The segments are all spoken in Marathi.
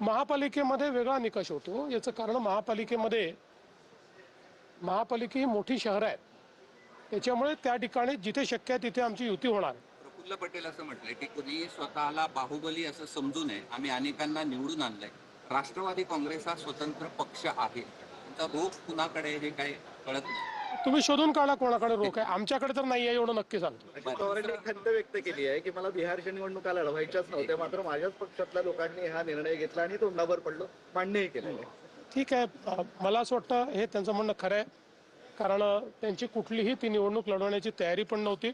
महापालिकेमध्ये वेगळा निकष होतो. याचं कारण महापालिकेमध्ये महापालिका ही मोठी शहरं आहेत. त्याच्यामुळे त्या ठिकाणी जिथे शक्य आहे तिथे आमची युती होणार. प्रफुल्ल पटेल असं म्हटलंय की कुणी स्वतःला बाहुबली असं समजू नये आम्ही अनेकांना निवडून आणलंय. राष्ट्रवादी काँग्रेस हा स्वतंत्र पक्ष आहे. त्यांचा रोख कुणाकडे हे काय कळत नाही. तुम्ही शोधून काढा कोणाकडे रोख आहे. आमच्याकडे तर नाही आहे एवढं नक्की सांगतो. पवारांनी खंत व्यक्त केली आहे की मला बिहारच्या निवडणुका लढवायच्याच नव्हत्या मात्र माझ्याच पक्षातल्या लोकांनी हा निर्णय घेतला आणि तोंडावर पडलो. मान्यही आहे. ठीक आहे. मला असं वाटतं हे त्यांचं म्हणणं खरं आहे. कारण त्यांची कुठलीही ती निवडणूक लढवण्याची तयारी पण नव्हती.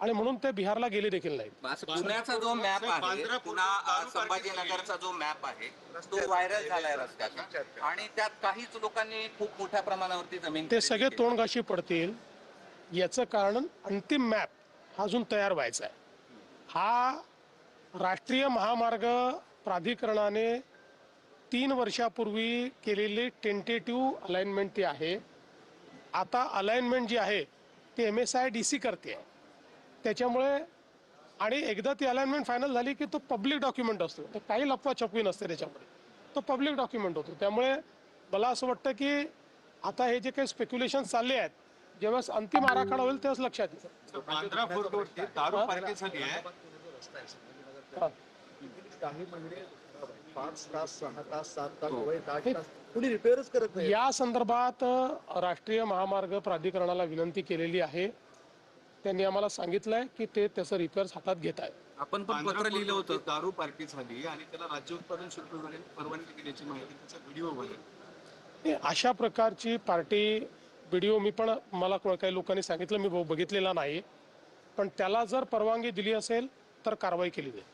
आणि म्हणून ते बिहारला गेले देखील असं पुण्याचा जो मॅप आहे पुन्हा संभाजीनगरचा जो मॅप आहे तो व्हायरल झालाय रस्त्याचा. आणि त्यात काहीच लोकांनी खूप मोठ्या प्रमाणावरती जमीन ते सगळे केली. तोंडघाशी पडतील. याचं कारण अंतिम मॅप हा अजून तयार व्हायचा आहे. हा राष्ट्रीय महामार्ग प्राधिकरणाने तीन वर्षापूर्वी केलेली टेंटेटिव्ह अलाइनमेंट ती आहे. आता अलाइनमेंट जी आहे ती M S I D C करते. त्याच्यामुळे आणि एकदा ती अलाइनमेंट फायनल झाली की तो पब्लिक डॉक्युमेंट असतो. तर काही लपवा छपवी नसते त्याच्यामध्ये. तो पब्लिक डॉक्युमेंट होतो. त्यामुळे मला असं वाटतं की आता हे जे काही स्पेक्युलेशन चालले आहेत जेव्हा अंतिम आराखडा होईल तेव्हाच लक्षात येईल. हा. या संदर्भात राष्ट्रीय महामार्ग प्राधिकरणाला विनंती केलेली आहे. त्यांनी आम्हाला सांगितलंय की ते त्याचं रिपेअर्स हातात घेत आहेत. आपण पण पत्र लिहिलं होतं. दारू पार्टी झाली आणि त्याला राज्य उत्पादन शुल्क परवानगी दिल्याची माहिती त्याचा व्हिडिओ बनला हे अशा प्रकारची पार्टी व्हिडिओ मी पण मला काही लोकांनी सांगितलं मी बघितलेला नाही. पण त्याला जर परवानगी दिली असेल तर कारवाई केली जाईल.